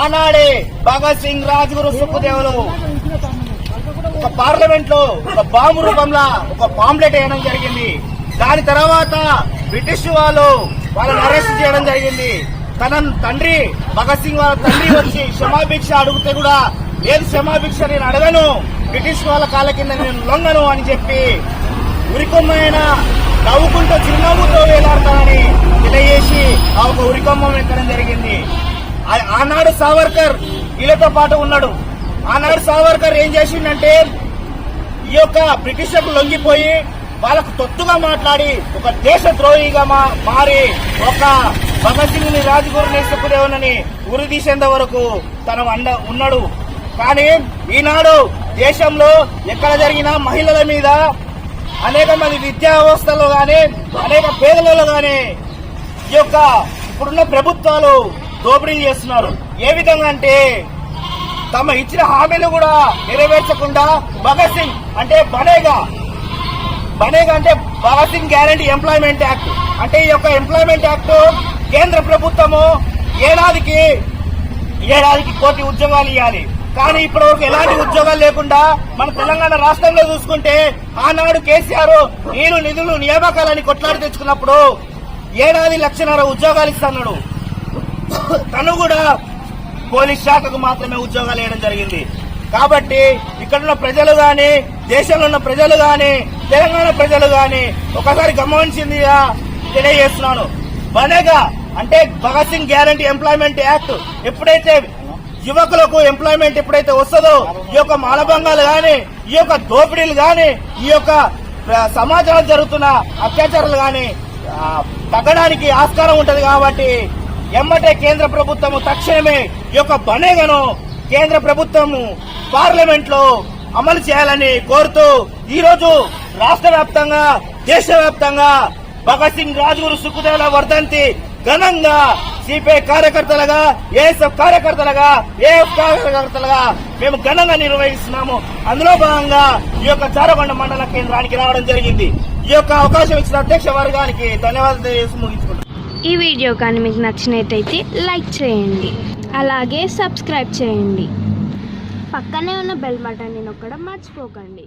ఆనాడే భగత్ సింగ్ రాజ్గురు సుఖదేవులు ఒక పార్లమెంట్లో ఒక బాంబు రూపంలో ఒక పాంప్లెట్ వేయడం జరిగింది. దాని తర్వాత బ్రిటిష్ వాళ్ళు వాళ్ళని అరెస్ట్ చేయడం జరిగింది. తన తండ్రి భగత్ సింగ్ వాళ్ళ తండ్రి వచ్చి క్షమాభిక్ష అడిగితే కూడా లేదు క్షమాభిక్ష నేను అడగను. బ్రిటిష్ వాళ్ళ కాళ్ళ కింద నేను లొంగను అని చెప్పి ఉరికొమ్మైన నవ్వుకుంటూ చిరునవ్వుతో వేలాడతానని ఆ ఎక్కడం జరిగింది? ఆనాడు సావర్కర్ వీళ్ళతో పాటు ఉన్నాడు. ఆనాడు సావర్కర్ ఏం చేసిండంటే ఈ యొక్క బ్రిటిషర్కు లొంగిపోయి వాళ్ళకు తొత్తుగా మాట్లాడి ఒక దేశ ద్రోహిగా మారి ఒక భగత్ సింగ్ని రాజగురుని సుఖదేవునని ఉరి తీసేంత వరకు తన అండ ఉన్నాడు. కానీ ఈనాడు దేశంలో ఎక్కడ జరిగినా మహిళల మీద అనేక మంది విద్యా వ్యవస్థలో కానీ అనేక పేదలలో కానీ ఈ యొక్క ఇప్పుడున్న ప్రభుత్వాలు దోపిడీలు చేస్తున్నారు. ఏ విధంగా అంటే తమ ఇచ్చిన హామీలు కూడా నెరవేర్చకుండా భగత్ సింగ్ అంటే బనేగా బనేగా అంటే Bhagat Singh guarantee employment act. అంటే ఈ యొక్క ఎంప్లాయ్మెంట్ యాక్ట్ కేంద్ర ప్రభుత్వము ఏడాదికి ఏడాదికి కోటి ఉద్యోగాలు ఇవ్వాలి కానీ ఇప్పటి వరకు ఎలాంటి ఉద్యోగాలు లేకుండా మన తెలంగాణ రాష్ట్రంలో చూసుకుంటే ఆనాడు కేసీఆర్ నేను నిధులు నియామకాలని కొట్లాడి తెచ్చుకున్నప్పుడు ఏడాది లక్షన్నర ఉద్యోగాలు ఇస్తున్నాడు తను కూడా పోలీస్ శాఖకు మాత్రమే ఉద్యోగాలు వేయడం జరిగింది. కాబట్టి ఇక్కడున్న ప్రజలు గాని దేశంలో ఉన్న ప్రజలు గాని తెలంగాణ ప్రజలు గాని ఒకసారి గమనించిందిగా తెలియజేస్తున్నాను. బనేగా అంటే Bhagat Singh guarantee employment act ఎప్పుడైతే యువకులకు ఎంప్లాయ్మెంట్ ఎప్పుడైతే వస్తుందో ఈ యొక్క మానభంగాలు గాని ఈ యొక్క దోపిడీలు గాని ఈ యొక్క సమాజంలో జరుగుతున్న అత్యాచారాలు గాని తగ్గడానికి ఆస్కారం ఉంటది కాబట్టి ఎమ్మటే కేంద్ర ప్రభుత్వము తక్షణమే ఈ యొక్క బనేగను కేంద్ర ప్రభుత్వము పార్లమెంట్లో అమలు చేయాలని కోరుతూ ఈ రోజు రాష్ట్ర వ్యాప్తంగా దేశవ్యాప్తంగా భగత్ సింగ్ రాజ్గురు సుఖదేవుల వర్ధంతి ఘనంగా సిపిఐ కార్యకర్తలుగా ఏఎస్ఎఫ్ కార్యకర్తలుగా ఏఎఫ్ కార్యకర్తలుగా మేము ఘనంగా నిర్వహిస్తున్నాము. అందులో భాగంగా ఈ యొక్క చారగొండ మండల కేంద్రానికి రావడం జరిగింది. ఈ యొక్క అవకాశం ఇచ్చిన అధ్యక్ష వర్గానికి ధన్యవాదాలు తెలియజేసి ముగించుకుంటున్నాను ఈ వీడియో కానీ మీకు నచ్చినట్టయితే లైక్ చేయండి. అలాగే సబ్స్క్రైబ్ చేయండి. పక్కనే ఉన్న బెల్ బటన్ని నొక్కడం మర్చిపోకండి.